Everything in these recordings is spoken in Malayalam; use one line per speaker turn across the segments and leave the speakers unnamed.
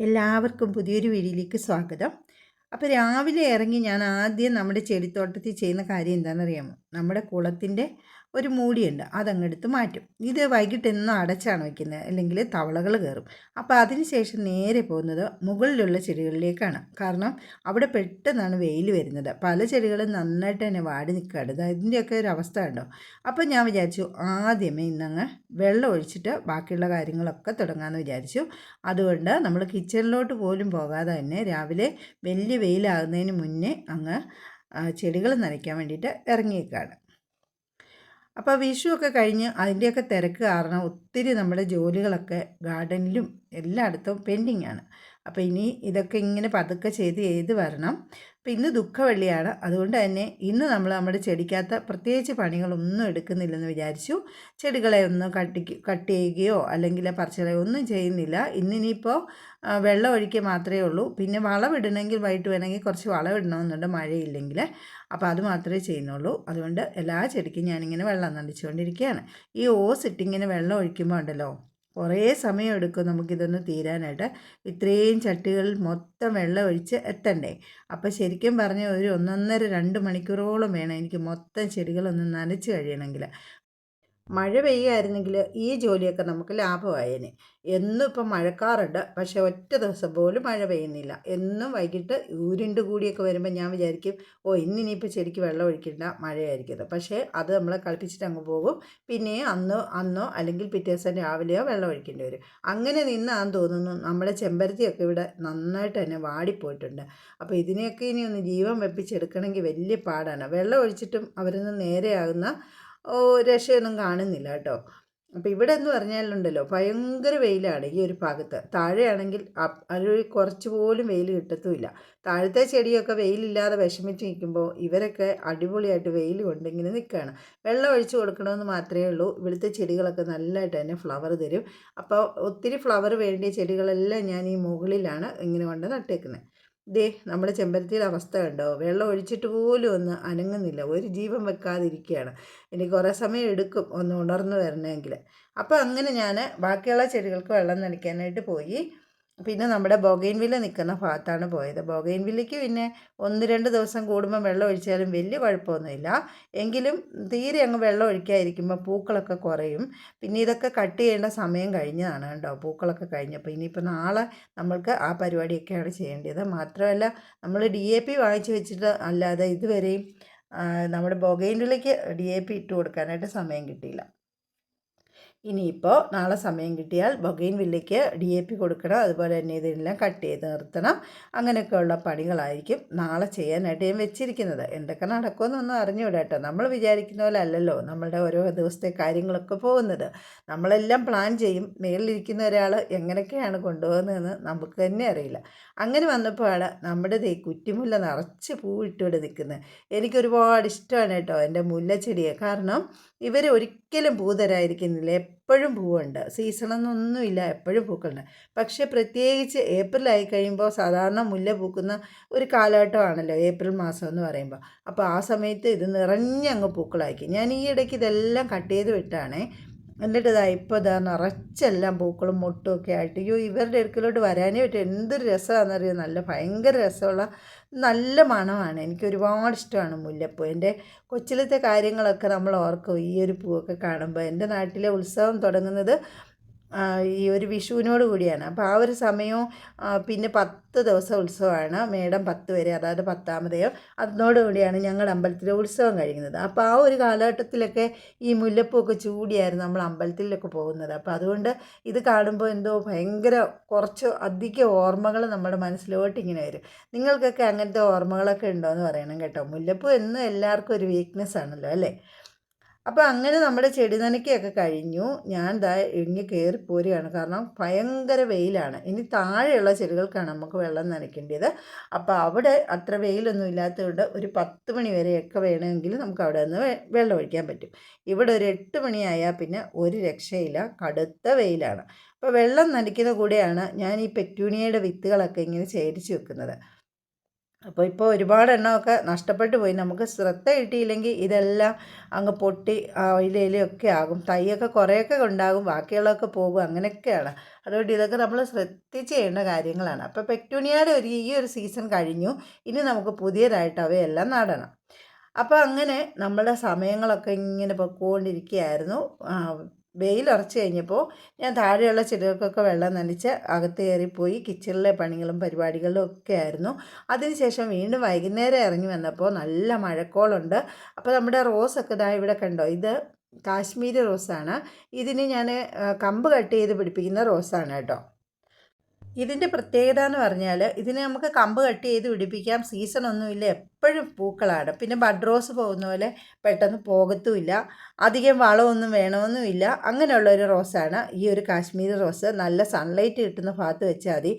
എല്ലാവർക്കും പുതിയൊരു വീഡിയോയിലേക്ക് സ്വാഗതം. അപ്പോൾ രാവിലെ ഇറങ്ങി ഞാൻ ആദ്യം നമ്മുടെ ചെടിത്തോട്ടത്തിൽ ചെയ്യുന്ന കാര്യം എന്താണെന്നറിയാമോ? നമ്മുടെ കുളത്തിന്റെ ഒരു മൂടിയുണ്ട്. അതങ്ങെടുത്ത് മാറ്റും. ഇത് വൈകിട്ട് എന്നും അടച്ചാണ് വയ്ക്കുന്നത് അല്ലെങ്കിൽ തവളകൾ കയറും. അപ്പോൾ അതിനുശേഷം നേരെ പോകുന്നത് മുകളിലുള്ള ചെടികളിലേക്കാണ്. കാരണം അവിടെ പെട്ടെന്നാണ് വെയിൽ വരുന്നത്. പല ചെടികളും നന്നായിട്ട് തന്നെ വാടി നിൽക്കുകയാണ്. അതിന്റെയൊക്കെ ഒരു അവസ്ഥ ഉണ്ടോ അപ്പോൾ ഞാൻ വിചാരിച്ചു ആദ്യമേ ഇന്നങ്ങ് വെള്ളം ഒഴിച്ചിട്ട് ബാക്കിയുള്ള കാര്യങ്ങളൊക്കെ തുടങ്ങാമെന്ന് വിചാരിച്ചു. അതുകൊണ്ട് നമ്മൾ കിച്ചണിലോട്ട് പോലും പോകാതെ തന്നെ രാവിലെ വലിയ വെയിലാകുന്നതിന് മുന്നേ അങ്ങ് ചെടികൾ നനയ്ക്കാൻ വേണ്ടിയിട്ട് ഇറങ്ങിയേക്കാണ്. അപ്പോൾ വിഷുവൊക്കെ കഴിഞ്ഞ് അതിന്റെയൊക്കെ തിരക്ക് കാരണം ഒത്തിരി നമ്മുടെ ജോലികളൊക്കെ ഗാർഡനിലും എല്ലായിടത്തും പെൻഡിങ് ആണ് അപ്പോൾ ഇനി ഇതൊക്കെ ഇങ്ങനെ പതുക്കെ ചെയ്ത് ചെയ്ത് വരണം. അപ്പോൾ ഇന്ന് ദുഃഖവെള്ളിയാണ്. അതുകൊണ്ട് തന്നെ ഇന്ന് നമ്മൾ നമ്മുടെ ചെടിക്കകത്ത് പ്രത്യേകിച്ച് പണികളൊന്നും എടുക്കുന്നില്ലെന്ന് വിചാരിച്ചു. ചെടികളെ ഒന്നും കട്ടി കട്ട് ചെയ്യുകയോ അല്ലെങ്കിൽ പറിച്ചുകളയോ ഒന്നും ചെയ്യുന്നില്ല. ഇന്നിനിപ്പോൾ വെള്ളം ഒഴിക്കുക മാത്രമേ ഉള്ളൂ. പിന്നെ വളമിടണമെങ്കിൽ വൈകിട്ട് വേണമെങ്കിൽ കുറച്ച് വളമിടണമെന്നുണ്ട്. മഴയില്ലെങ്കിൽ. അപ്പോൾ അത് മാത്രമേ ചെയ്യുന്നുള്ളൂ. അതുകൊണ്ട് എല്ലാ ചെടിക്കും ഞാനിങ്ങനെ വെള്ളം നനച്ചുകൊണ്ടിരിക്കുകയാണ്. ഈ ഓസ് ഇട്ടിങ്ങനെ വെള്ളം ഒഴിക്കുമ്പോൾ ഉണ്ടല്ലോ? കുറേ സമയമെടുക്കും നമുക്കിതൊന്ന് തീരാനായിട്ട്. ഇത്രയും ചട്ടികൾ മൊത്തം വെള്ളം ഒഴിച്ച് എത്തണ്ടേ? അപ്പോൾ ശരിക്കും പറഞ്ഞ ഒരു ഒന്നൊന്നര രണ്ട് മണിക്കൂറോളം വേണം എനിക്ക് മൊത്തം ചെടികളൊന്ന് നനച്ച് കഴിയണമെങ്കിൽ. മഴ പെയ്യുമായിരുന്നെങ്കിൽ ഈ ജോലിയൊക്കെ നമുക്ക് ലാഭമായേനെ. എന്നും ഇപ്പം മഴക്കാറുണ്ട്. പക്ഷേ ഒറ്റ ദിവസം പോലും മഴ പെയ്യുന്നില്ല. എന്നും വൈകിട്ട് ഊരുണ്ട് കൂടിയൊക്കെ വരുമ്പോൾ ഞാൻ വിചാരിക്കും ഓ ഇന്നിനിപ്പോൾ ചെടിക്ക് വെള്ളം ഒഴിക്കേണ്ട മഴയായിരിക്കും പക്ഷേ അത് നമ്മളെ കളിപ്പിച്ചിട്ട് അങ്ങ് പോകും. പിന്നെ അന്നോ അന്നോ അല്ലെങ്കിൽ പിറ്റേ ദിവസം രാവിലെയോ വെള്ളം ഒഴിക്കേണ്ടി വരും. അങ്ങനെ നിന്നാന്ന് തോന്നുന്നു നമ്മുടെ ചെമ്പരത്തിയൊക്കെ ഇവിടെ നന്നായിട്ട് തന്നെ വാടിപ്പോയിട്ടുണ്ട്. അപ്പോൾ ഇതിനെയൊക്കെ ഇനി ഒന്ന് ജീവൻ വെപ്പിച്ചെടുക്കണമെങ്കിൽ വലിയ പാടാണ്. വെള്ളം ഒഴിച്ചിട്ടും അവരിൽ നിന്ന് നേരെയാകുന്ന രക്ഷയൊന്നും കാണുന്നില്ല കേട്ടോ. അപ്പോൾ ഇവിടെ എന്ന് പറഞ്ഞാലുണ്ടല്ലോ ഭയങ്കര വെയിലാണ് ഈ ഒരു ഭാഗത്ത്. താഴെയാണെങ്കിൽ ഒരു കുറച്ച് പോലും വെയിൽ കിട്ടത്തുമില്ല. താഴത്തെ ചെടിയൊക്കെ വെയിലില്ലാതെ വിഷമിച്ച് നിൽക്കുമ്പോൾ ഇവരൊക്കെ അടിപൊളിയായിട്ട് വെയിൽ കൊണ്ടിങ്ങനെ നിൽക്കുകയാണ്. വെള്ളം ഒഴിച്ച് കൊടുക്കണമെന്ന് മാത്രമേ ഉള്ളൂ. ഇവിടുത്തെ ചെടികളൊക്കെ നല്ലതായിട്ട് തന്നെ ഫ്ലവർ തരും. അപ്പോൾ ഒത്തിരി ഫ്ലവർ വേണ്ടിയ ചെടികളെല്ലാം ഞാൻ ഈ മുകളിലാണ് ഇങ്ങനെ കൊണ്ട് നട്ടേക്കുന്നത്. ദേ നമ്മുടെ ചെമ്പരത്തിയുടെ അവസ്ഥ കണ്ടോ? വെള്ളം ഒഴിച്ചിട്ട് പോലും ഒന്ന് അനങ്ങുന്നില്ല. ഒരു ജീവൻ വെക്കാതിരിക്കുകയാണ്. ഇനി കുറേ സമയം എടുക്കും ഒന്ന് ഉണർന്നു വരണമെങ്കിൽ. അപ്പോൾ അങ്ങനെ ഞാൻ ബാക്കിയുള്ള ചെടികൾക്ക് വെള്ളം നനയ്ക്കാനായിട്ട് പോയി. പിന്നെ നമ്മുടെ ബൊഗൈൻവില്ല നിൽക്കുന്ന ഭാഗത്താണ് പോയത്. ബൊഗൈൻവില്ലയ്ക്ക് പിന്നെ ഒന്ന് രണ്ട് ദിവസം കൂടുമ്പോൾ വെള്ളം ഒഴിച്ചാലും വലിയ കുഴപ്പമൊന്നുമില്ല. എങ്കിലും തീരെ അങ്ങ് വെള്ളം ഒഴിക്കാതിരിക്കുമ്പോൾ പൂക്കളൊക്കെ കുറയും. പിന്നെ ഇതൊക്കെ കട്ട് ചെയ്യേണ്ട സമയം കഴിഞ്ഞതാണ് കേട്ടോ. പൂക്കളൊക്കെ കഴിഞ്ഞപ്പോൾ ഇനിയിപ്പോൾ നാളെ നമ്മൾക്ക് ആ പരിപാടിയൊക്കെയാണ് ചെയ്യേണ്ടത്. മാത്രമല്ല നമ്മൾ ഡി എ പി വാങ്ങിച്ചു വെച്ചിട്ട് അല്ലാതെ ഇതുവരെയും നമ്മുടെ ബൊഗൈൻവില്ലയ്ക്ക് ഡി എ പി ഇട്ട് കൊടുക്കാനായിട്ട് സമയം കിട്ടിയില്ല. ഇനിയിപ്പോൾ നാളെ സമയം കിട്ടിയാൽ ബൊഗൈൻ വില്ലയ്ക്ക് ഡി എ പി കൊടുക്കണം. അതുപോലെ തന്നെ ഇതിനെല്ലാം കട്ട് ചെയ്ത് നിർത്തണം. അങ്ങനെയൊക്കെയുള്ള പണികളായിരിക്കും നാളെ ചെയ്യാനായിട്ട് ഞാൻ വെച്ചിരിക്കുന്നത്. എന്തൊക്കെ നടക്കുമെന്നൊന്നും അറിഞ്ഞുകൂടാ കേട്ടോ. നമ്മൾ വിചാരിക്കുന്ന പോലെ അല്ലല്ലോ. നമ്മളുടെ ഓരോ ദിവസത്തെ കാര്യങ്ങളൊക്കെ പോകുന്നത്. നമ്മളെല്ലാം പ്ലാൻ ചെയ്യും. മേളിലിരിക്കുന്ന ഒരാൾ എങ്ങനെയൊക്കെയാണ് കൊണ്ടുപോകുന്നതെന്ന് നമുക്ക് തന്നെ അറിയില്ല. അങ്ങനെ വന്നപ്പോഴാണ് നമ്മുടെ ദേ കുറ്റിമുല്ല നിറച്ച് പൂവിട്ടിവിടെ നിൽക്കുന്നത്. എനിക്കൊരുപാട് ഇഷ്ടമാണ് കേട്ടോ എന്റെ മുല്ലച്ചെടിയെ. കാരണം ഇവർ ഒരിക്കലും പൂ തരായിരിക്കുന്നില്ല എപ്പോഴും പൂവുണ്ട്. സീസണൊന്നൊന്നുമില്ല എപ്പോഴും പൂക്കളുണ്ട്. പക്ഷേ പ്രത്യേകിച്ച് ഏപ്രിൽ ആയി കഴിയുമ്പോൾ സാധാരണ മുല്ല പൂക്കുന്ന ഒരു കാലഘട്ടമാണല്ലോ ഏപ്രിൽ മാസം എന്ന് പറയുമ്പോൾ. അപ്പോൾ ആ സമയത്ത് ഇത് നിറഞ്ഞങ്ങ് പൂക്കളായിരിക്കും. ഞാൻ ഈ ഇടയ്ക്ക് ഇതെല്ലാം കട്ട് ചെയ്ത് വിട്ടാണേ. എന്നിട്ട് ഇതാ ഇപ്പോൾ ഇതാ നിറച്ചെല്ലാം പൂക്കളും മുട്ടും ഒക്കെ ആയിട്ട് അയ്യോ ഇവരുടെ അടുക്കലോട്ട് വരാനേ പറ്റും. എന്തൊരു രസമാണെന്നറിയോ? നല്ല ഭയങ്കര രസമുള്ള നല്ല മണമാണ്. എനിക്ക് ഒരുപാട് ഇഷ്ടമാണ് മുല്ലപ്പൂ. എന്റെ കൊച്ചിലത്തെ കാര്യങ്ങളൊക്കെ നമ്മൾ ഓർക്കും. ഈ ഒരു പൂവൊക്കെ കാണുമ്പോൾ എന്റെ നാട്ടിലെ ഉത്സവം തുടങ്ങുന്നത് ഈ ഒരു വിഷുവിനോട് കൂടിയാണ്. അപ്പോൾ ആ ഒരു സമയവും പിന്നെ പത്ത് ദിവസം ഉത്സവമാണ്. മേടം പത്ത് വരെ അതായത് പത്താമതയോ അതിനോടുകൂടിയാണ് ഞങ്ങളുടെ അമ്പലത്തിൽ ഉത്സവം കഴിയുന്നത് അപ്പോൾ ആ ഒരു കാലഘട്ടത്തിലൊക്കെ ഈ മുല്ലപ്പൂക്കെ ചൂടിയായിരുന്നു നമ്മൾ അമ്പലത്തിലൊക്കെ പോകുന്നത്. അപ്പോൾ അതുകൊണ്ട് ഇത് കാണുമ്പോൾ എന്തോ ഭയങ്കര കുറച്ച് അധിക ഓർമ്മകൾ നമ്മുടെ മനസ്സിലോട്ട് ഇങ്ങനെ വരും. നിങ്ങൾക്കൊക്കെ അങ്ങനത്തെ ഓർമ്മകളൊക്കെ ഉണ്ടോ എന്ന് പറയണം കേട്ടോ. മുല്ലപ്പൂ എന്നും എല്ലാവർക്കും ഒരു വീക്ക്നെസ് ആണല്ലോ അല്ലേ? അപ്പോൾ അങ്ങനെ നമ്മുടെ ചെടി നനയ്ക്കൊക്കെ കഴിഞ്ഞു. ഞാൻ ദാ ഇങ്ങ് കയറി പോരുകയാണ്. കാരണം ഭയങ്കര വെയിലാണ്. ഇനി താഴെയുള്ള ചെടികൾക്കാണ് നമുക്ക് വെള്ളം നനയ്ക്കേണ്ടത്. അപ്പോൾ അവിടെ അത്ര വെയിലൊന്നും ഇല്ലാത്തതുകൊണ്ട് ഒരു പത്ത് മണി വരെയൊക്കെ വേണമെങ്കിൽ നമുക്ക് അവിടെ നിന്ന് വെള്ളം ഒഴിക്കാൻ പറ്റും. ഇവിടെ ഒരു എട്ട് മണിയായാൽ പിന്നെ ഒരു രക്ഷയില്ല. കടുത്ത വെയിലാണ്. അപ്പോൾ വെള്ളം നനയ്ക്കുന്ന കൂടെയാണ് ഞാൻ ഈ പെറ്റൂണിയയുടെ വിത്തുകളൊക്കെ ഇങ്ങനെ ശേഖരിച്ച് വെക്കുന്നത്. അപ്പോൾ ഇപ്പോൾ ഒരുപാട് എണ്ണമൊക്കെ നഷ്ടപ്പെട്ടു പോയി. നമുക്ക് ശ്രദ്ധ കിട്ടിയില്ലെങ്കിൽ ഇതെല്ലാം അങ്ങ് പൊട്ടി ഇലയിലൊക്കെ ആകും. തൈയൊക്കെ കുറേയൊക്കെ ഉണ്ടാകും. ബാക്കിയുള്ളതൊക്കെ പോകും. അങ്ങനെയൊക്കെയാണ്. അതുകൊണ്ട് ഇതൊക്കെ നമ്മൾ ശ്രദ്ധിച്ച് ചെയ്യേണ്ട കാര്യങ്ങളാണ്. അപ്പോൾ പെക്ടൂണിയയുടെ ഒരു ഈ ഒരു സീസൺ കഴിഞ്ഞു. ഇനി നമുക്ക് പുതിയതായിട്ട് അവയെല്ലാം നടണം. അപ്പോൾ അങ്ങനെ നമ്മുടെ സമയങ്ങളൊക്കെ ഇങ്ങനെ പൊക്കോണ്ടിരിക്കുകയായിരുന്നു. വെയിലുറച്ച് കഴിഞ്ഞപ്പോൾ ഞാൻ താഴെയുള്ള ചെടികൾക്കൊക്കെ വെള്ളം നനച്ച് അകത്ത് കയറിപ്പോയി കിച്ചണിലെ പണികളും പരിപാടികളും ഒക്കെ ആയിരുന്നു. അതിനുശേഷം വീണ്ടും വൈകുന്നേരം ഇറങ്ങി വന്നപ്പോൾ നല്ല മഴക്കോളുണ്ട്. അപ്പോൾ നമ്മുടെ റോസൊക്കെ ഇതാ ഇവിടെ കണ്ടോ? ഇത് കാശ്മീരി റോസാണ്. ഇതിന് ഞാൻ കമ്പ് കട്ട് ചെയ്ത് പിടിപ്പിക്കുന്ന റോസാണ് കേട്ടോ. ഇതിന്റെ പ്രത്യേകത എന്ന് പറഞ്ഞാൽ ഇതിന് നമുക്ക് കമ്പ് കട്ട് ചെയ്ത് പിടിപ്പിക്കാം. സീസൺ ഒന്നുമില്ല. എപ്പോഴും പൂക്കളാണ്. പിന്നെ ബഡ് റോസ് പോകുന്ന പോലെ പെട്ടെന്ന് പോകത്തുമില്ല. അധികം വളമൊന്നും വേണമെന്നുമില്ല. അങ്ങനെയുള്ള ഒരു റോസാണ്. ഈ ഒരു കാശ്മീരി റോസ് നല്ല സൺലൈറ്റ് കിട്ടുന്ന ഭാഗത്ത് വെച്ചാൽ മതി.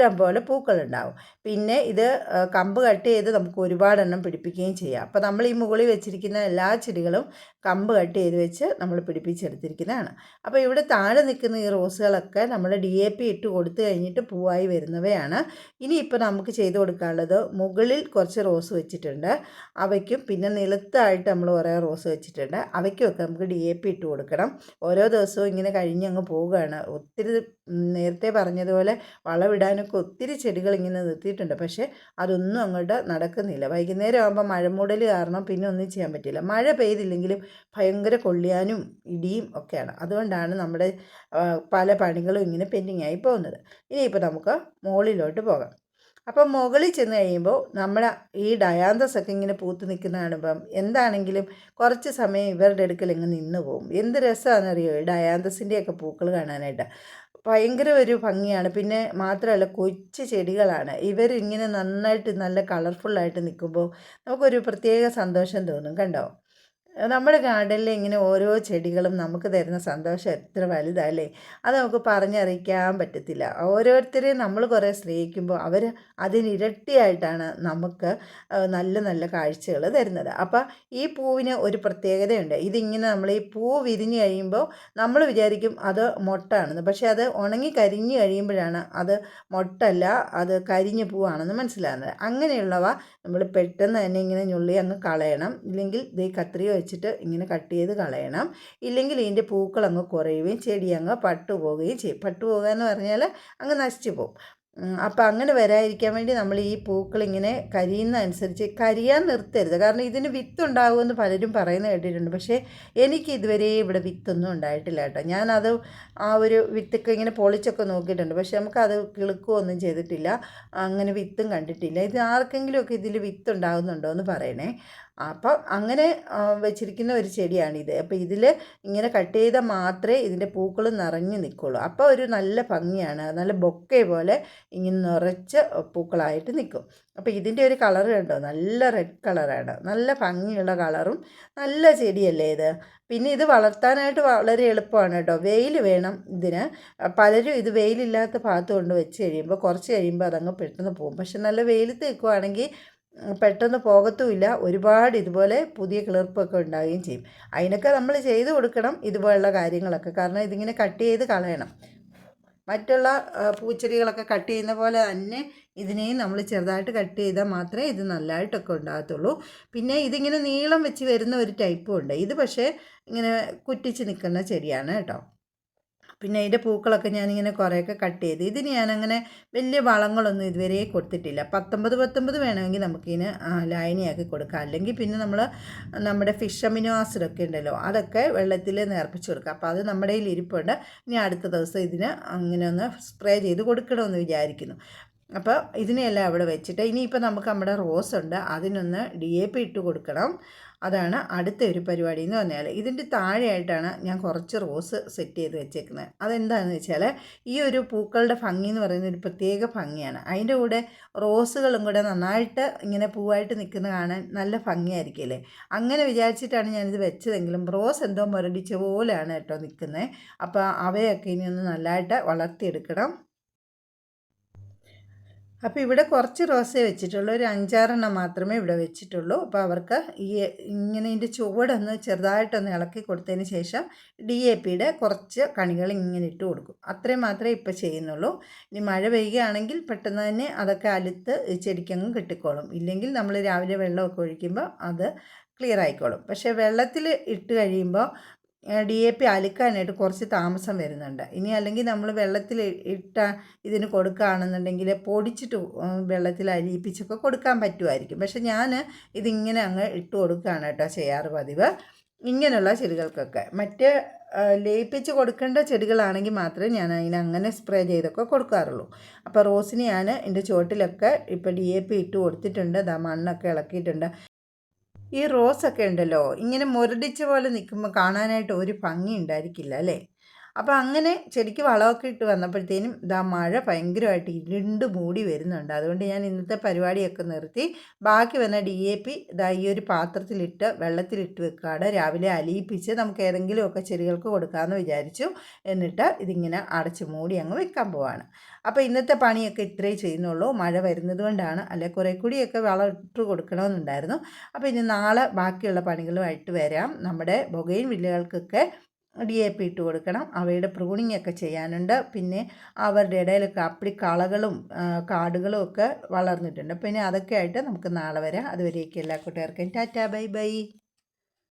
ഇഷ്ടം പോലെ പൂക്കളുണ്ടാവും. പിന്നെ ഇത് കമ്പ് കട്ട് ചെയ്ത് നമുക്ക് ഒരുപാടെണ്ണം പിടിപ്പിക്കുകയും ചെയ്യാം. അപ്പോൾ നമ്മൾ ഈ മുകളിൽ വെച്ചിരിക്കുന്ന എല്ലാ ചെടികളും കമ്പ് കട്ട് ചെയ്ത് വെച്ച് നമ്മൾ പിടിപ്പിച്ചെടുത്തിരിക്കുന്നതാണ്. അപ്പോൾ ഇവിടെ താഴെ നിൽക്കുന്ന ഈ റോസുകളൊക്കെ നമ്മൾ ഡി എ പി ഇട്ട് കൊടുത്തു കഴിഞ്ഞിട്ട് പൂവായി വരുന്നവയാണ്. ഇനി ഇനിയിപ്പോൾ നമുക്ക് ചെയ്ത് കൊടുക്കാനുള്ളത് മുകളിൽ കുറച്ച് റോസ് വെച്ചിട്ടുണ്ട്. അവയ്ക്കും പിന്നെ നിലത്തായിട്ട് നമ്മൾ കുറേ റോസ് വെച്ചിട്ടുണ്ട്. അവയ്ക്കുമൊക്കെ നമുക്ക് ഡി എ പി ഇട്ട് കൊടുക്കണം. ഓരോ ദിവസവും ഇങ്ങനെ കഴിഞ്ഞങ്ങ് പോവുകയാണ്. ഒത്തിരി നേരത്തെ പറഞ്ഞതുപോലെ വളവിടാനൊക്കെ ഒത്തിരി ചെടികൾ ഇങ്ങനെ നിർത്തിയിട്ടുണ്ട്. പക്ഷേ അതൊന്നും അങ്ങോട്ട് നടക്കുന്നില്ല. വൈകുന്നേരം ആകുമ്പോൾ മഴമൂടൽ കാരണം പിന്നെ ഒന്നും ചെയ്യാൻ പറ്റില്ല. മഴ പെയ്തില്ലെങ്കിലും ഭയങ്കര കൊള്ളിയാനും ഇടിയും ഒക്കെയാണ്. അതുകൊണ്ടാണ് നമ്മുടെ പല പണികളും ഇങ്ങനെ പെൻഡിങ് ആയി പോകുന്നത്. ഇനി ഇനിയിപ്പോൾ നമുക്ക് മുകളിലോട്ട് പോകാം. അപ്പം മുകളിൽ ചെന്ന് കഴിയുമ്പോൾ നമ്മുടെ ഈ ഡയാന്തസ് ഒക്കെ ഇങ്ങനെ പൂത്ത് നിൽക്കുന്ന കാണുമ്പം എന്താണെങ്കിലും കുറച്ച് സമയം ഇവരുടെ അടുക്കൽ ഇങ്ങ് നിന്ന് പോകും. എന്ത് രസമാണെന്നറിയോ ഈ ഡയാന്തസിന്റെയൊക്കെ പൂക്കൾ കാണാനായിട്ട്. ഭയങ്കര ഒരു ഭംഗിയാണ്. പിന്നെ മാത്രമല്ല കൊച്ചു ചെടികളാണ്. ഇവരിങ്ങനെ നന്നായിട്ട് നല്ല കളർഫുള്ളായിട്ട് നിൽക്കുമ്പോൾ നമുക്കൊരു പ്രത്യേക സന്തോഷം തോന്നും. കണ്ടോ? നമ്മുടെ ഗാർഡനിൽ ഇങ്ങനെ ഓരോ ചെടികളും നമുക്ക് തരുന്ന സന്തോഷം എത്ര വലുതല്ലേ? അത് നമുക്ക് പറഞ്ഞറിയിക്കാൻ പറ്റത്തില്ല. ഓരോരുത്തരെയും നമ്മൾ കുറേ സ്നേഹിക്കുമ്പോൾ അവർ അതിനിരട്ടിയായിട്ടാണ് നമുക്ക് നല്ല നല്ല കാഴ്ചകൾ തരുന്നത്. അപ്പോൾ ഈ പൂവിന് ഒരു പ്രത്യേകതയുണ്ട്. ഇതിങ്ങനെ നമ്മൾ ഈ പൂ വിരിഞ്ഞ് കഴിയുമ്പോൾ നമ്മൾ വിചാരിക്കും അത് മൊട്ടാണെന്ന്. പക്ഷേ അത് ഉണങ്ങി കരിഞ്ഞ് കഴിയുമ്പോഴാണ് അത് മൊട്ടല്ല അത് കരിഞ്ഞ പൂവാണെന്ന് മനസ്സിലാകുന്നത്. അങ്ങനെയുള്ളവ നമ്മൾ പെട്ടെന്ന് തന്നെ ഇങ്ങനെ ഞുള്ളി അങ്ങ് കളയണം. ഇല്ലെങ്കിൽ ഇത് കത്രിക വെച്ചിട്ട് ഇങ്ങനെ കട്ട് ചെയ്ത് കളയണം. ഇല്ലെങ്കിൽ ഇതിന്റെ പൂക്കൾ അങ്ങ് കുറയുകയും ചെടി അങ്ങ് പട്ടുപോകുകയും ചെയ്യും. പട്ടുപോകുക എന്ന് പറഞ്ഞാൽ അങ്ങ് നശിച്ചു പോകും അപ്പോൾ അങ്ങനെ വരാതിരിക്കാൻ വേണ്ടി നമ്മൾ ഈ പൂക്കൾ ഇങ്ങനെ കരിയുന്ന അനുസരിച്ച് കരിയാൻ നിർത്തരുത്. കാരണം ഇതിന് വിത്തുണ്ടാകുമെന്ന് പലരും പറയുന്ന കേട്ടിട്ടുണ്ട്. പക്ഷേ എനിക്ക് ഇതുവരെ ഇവിടെ വിത്തൊന്നും ഉണ്ടായിട്ടില്ല കേട്ടോ. ഞാനത് ആ ഒരു വിത്തൊക്കെ ഇങ്ങനെ പൊളിച്ചൊക്കെ നോക്കിയിട്ടുണ്ട്. പക്ഷേ നമുക്കത് കിളുക്കുകയൊന്നും ചെയ്തിട്ടില്ല. അങ്ങനെ വിത്തും കണ്ടിട്ടില്ല. ഇത് ആർക്കെങ്കിലുമൊക്കെ ഇതിൽ വിത്തുണ്ടാകുന്നുണ്ടോ എന്ന് പറയണേ. അപ്പം അങ്ങനെ വെച്ചിരിക്കുന്ന ഒരു ചെടിയാണിത്. അപ്പോൾ ഇതിൽ ഇങ്ങനെ കട്ട് ചെയ്താൽ മാത്രമേ ഇതിന്റെ പൂക്കൾ നിറഞ്ഞു നിൽക്കുള്ളൂ. അപ്പോൾ ഒരു നല്ല ഭംഗിയാണ്. നല്ല ബൊക്കെ പോലെ ഇങ്ങനെ നിറച്ച് പൂക്കളായിട്ട് നിൽക്കും. അപ്പോൾ ഇതിന്റെ ഒരു കളർ കണ്ടോ? നല്ല റെഡ് കളറാണ്. നല്ല ഭംഗിയുള്ള കളറും നല്ല ചെടിയല്ലേ ഇത്. പിന്നെ ഇത് വളർത്താനായിട്ട് വളരെ എളുപ്പമാണ് കേട്ടോ. വെയിൽ വേണം ഇതിന്. പലരും ഇത് വെയിലില്ലാത്ത ഭാഗത്ത് കൊണ്ട് വെച്ച് കഴിയുമ്പോൾ കുറച്ച് കഴിയുമ്പോൾ അതങ്ങ് പെട്ടെന്ന് പോകും. പക്ഷെ നല്ല വെയിലത്ത് നിൽക്കുവാണെങ്കിൽ പെട്ടെന്ന് പോകത്തുമില്ല. ഒരുപാട് ഇതുപോലെ പുതിയ കിളിർപ്പൊക്കെ ഉണ്ടാവുകയും ചെയ്യും. അതിനൊക്കെ നമ്മൾ ചെയ്ത് കൊടുക്കണം ഇതുപോലുള്ള കാര്യങ്ങളൊക്കെ. കാരണം ഇതിങ്ങനെ കട്ട് ചെയ്ത് കളയണം. മറ്റുള്ള പൂച്ചെടികളൊക്കെ കട്ട് ചെയ്യുന്ന പോലെ തന്നെ ഇതിനെയും നമ്മൾ ചെറുതായിട്ട് കട്ട് ചെയ്താൽ മാത്രമേ ഇത് നല്ലതായിട്ടൊക്കെ ഉണ്ടാകത്തുള്ളൂ. പിന്നെ ഇതിങ്ങനെ നീളം വെച്ച് വരുന്ന ഒരു ടൈപ്പും ഉണ്ട്. ഇത് പക്ഷേ ഇങ്ങനെ കുറ്റിച്ച് നിൽക്കുന്ന ചെടിയാണ് കേട്ടോ. പിന്നെ അതിന്റെ പൂക്കളൊക്കെ ഞാനിങ്ങനെ കുറേയൊക്കെ കട്ട് ചെയ്ത്. ഇതിന് ഞാനങ്ങനെ വലിയ വളങ്ങളൊന്നും ഇതുവരെ കൊടുത്തിട്ടില്ല. പത്തൊമ്പത് പത്തൊമ്പത് വേണമെങ്കിൽ നമുക്കിതിന് ലായനിയാക്കി കൊടുക്കാം. അല്ലെങ്കിൽ പിന്നെ നമ്മൾ നമ്മുടെ ഫിഷ് അമിനോ ആസിഡൊക്കെ ഉണ്ടല്ലോ അതൊക്കെ വെള്ളത്തിൽ നേർപ്പിച്ച് കൊടുക്കാം. അപ്പോൾ അത് നമ്മുടെ കയ്യിൽ ഇരിപ്പുണ്ട്. ഇനി അടുത്ത ദിവസം ഇതിന് അങ്ങനെ ഒന്ന് സ്പ്രേ ചെയ്ത് കൊടുക്കണമെന്ന് വിചാരിക്കുന്നു. അപ്പോൾ ഇതിനെയെല്ലാം അവിടെ വെച്ചിട്ട് ഇനിയിപ്പോൾ നമുക്ക് നമ്മുടെ റോസ് ഉണ്ട്. അതിനൊന്ന് ഡി എ പി ഇട്ട് കൊടുക്കണം. അതാണ് അടുത്ത ഒരു പരിപാടി എന്ന് പറഞ്ഞാൽ ഇതിന്റെ താഴെയായിട്ടാണ് ഞാൻ കുറച്ച് റോസ് സെറ്റ് ചെയ്ത് വെച്ചേക്കുന്നത്. അതെന്താണെന്ന് വെച്ചാൽ ഈ ഒരു പൂക്കളുടെ ഭംഗി എന്ന് പറയുന്ന ഒരു പ്രത്യേക ഭംഗിയാണ്. അതിന്റെ കൂടെ റോസുകളും കൂടെ നന്നായിട്ട് ഇങ്ങനെ പൂവായിട്ട് നിൽക്കുന്ന കാണാൻ നല്ല ഭംഗിയായിരിക്കില്ലേ അങ്ങനെ വിചാരിച്ചിട്ടാണ് ഞാനിത് വെച്ചതെങ്കിലും റോസ് എന്തോ മുരടിച്ച പോലെയാണ് കേട്ടോ നിൽക്കുന്നത്. അപ്പോൾ അവയൊക്കെ ഇനി ഒന്ന് നല്ലതായിട്ട് വളർത്തിയെടുക്കണം. അപ്പോൾ ഇവിടെ കുറച്ച് റോസേ വെച്ചിട്ടുള്ളൂ. ഒരു അഞ്ചാറെണ്ണം മാത്രമേ ഇവിടെ വെച്ചിട്ടുള്ളൂ. അപ്പോൾ അവർക്ക് ഈ ഇങ്ങനെ ഇതിന്റെ ചുവടൊന്ന് ചെറുതായിട്ടൊന്ന് ഇളക്കി കൊടുത്തതിന് ശേഷം ഡി എ പിയുടെ കുറച്ച് കണികൾ ഇങ്ങനെ ഇട്ട് കൊടുക്കും. അത്രയും മാത്രമേ ഇപ്പോൾ ചെയ്യുന്നുള്ളൂ. ഇനി മഴ പെയ്യുകയാണെങ്കിൽ പെട്ടെന്ന് തന്നെ അതൊക്കെ അലുത്ത് ചെടിക്കങ്ങ് കിട്ടിക്കോളും. ഇല്ലെങ്കിൽ നമ്മൾ രാവിലെ വെള്ളമൊക്കെ ഒഴിക്കുമ്പോൾ അത് ക്ലിയർ ആയിക്കോളും. പക്ഷേ വെള്ളത്തിൽ ഇട്ട് കഴിയുമ്പോൾ ഡി എ പി അലുക്കാനായിട്ട് കുറച്ച് താമസം വരുന്നുണ്ട്. ഇനി അല്ലെങ്കിൽ നമ്മൾ വെള്ളത്തിൽ ഇട്ട ഇതിന് കൊടുക്കുകയാണെന്നുണ്ടെങ്കിൽ പൊടിച്ചിട്ട് വെള്ളത്തിൽ അരിയിപ്പിച്ചൊക്കെ കൊടുക്കാൻ പറ്റുമായിരിക്കും. പക്ഷെ ഞാൻ ഇതിങ്ങനെ അങ്ങ് ഇട്ട് കൊടുക്കുകയാണ് കേട്ടോ ചെയ്യാറ് പതിവ്. ഇങ്ങനെയുള്ള ചെടികൾക്കൊക്കെ. മറ്റ് ലയിപ്പിച്ച് കൊടുക്കേണ്ട ചെടികളാണെങ്കിൽ മാത്രമേ ഞാൻ അതിന് അങ്ങനെ സ്പ്രേ ചെയ്തൊക്കെ കൊടുക്കാറുള്ളൂ. അപ്പോൾ റോസിന് ഞാൻ എന്റെ ചുവട്ടിലൊക്കെ ഇപ്പോൾ ഡി എ പി ഇട്ട് കൊടുത്തിട്ടുണ്ട്. ദാ മണ്ണൊക്കെ ഇളക്കിയിട്ടുണ്ട്. ഈ റോസൊക്കെ ഉണ്ടല്ലോ ഇങ്ങനെ മുരടിച്ച പോലെ നിൽക്കുമ്പോൾ കാണാനായിട്ട് ഒരു ഭംഗി ഉണ്ടായിരിക്കില്ല അല്ലേ? അപ്പോൾ അങ്ങനെ ചെടിക്ക് വളമൊക്കെ ഇട്ട് വന്നപ്പോഴത്തേനും ഇതാ മഴ ഭയങ്കരമായിട്ട് ഇരുണ്ട് മൂടി വരുന്നുണ്ട്. അതുകൊണ്ട് ഞാൻ ഇന്നത്തെ പരിപാടിയൊക്കെ നിർത്തി. ബാക്കി വന്ന ഡി എ പി ഇതാ ഈ ഒരു പാത്രത്തിലിട്ട് വെള്ളത്തിലിട്ട് വെക്കാതെ രാവിലെ അലിയിപ്പിച്ച് നമുക്ക് ഏതെങ്കിലുമൊക്കെ ചെടികൾക്ക് കൊടുക്കാമെന്ന് വിചാരിച്ചു. എന്നിട്ട് ഇതിങ്ങനെ അടച്ച് മൂടി അങ്ങ് വെക്കാൻ പോവാണ്. അപ്പോൾ ഇന്നത്തെ പണിയൊക്കെ ഇത്രേ ചെയ്യുന്നുള്ളൂ. മഴ വരുന്നത് കൊണ്ടാണ്. അല്ലെ കുറേ കൂടിയൊക്കെ വളം ഇട്ട് കൊടുക്കണമെന്നുണ്ടായിരുന്നു. അപ്പോൾ ഇനി നാളെ ബാക്കിയുള്ള പണികളുമായിട്ട് വരാം. നമ്മുടെ ബൊഗൈൻ വില്ലകൾക്കൊക്കെ ഡി എ പി ഇട്ട് കൊടുക്കണം. അവയുടെ പ്രൂണിംഗ് ഒക്കെ ചെയ്യാനുണ്ട്. പിന്നെ അവരുടെ ഇടയിലൊക്കെ കളകളും കാടുകളും ഒക്കെ വളർന്നിട്ടുണ്ട്. പിന്നെ അതൊക്കെ ആയിട്ട് നമുക്ക് നാളെ വരാം. അതുവരേക്കും എല്ലാ കൂട്ടുകാർക്കും. Tata bye bye.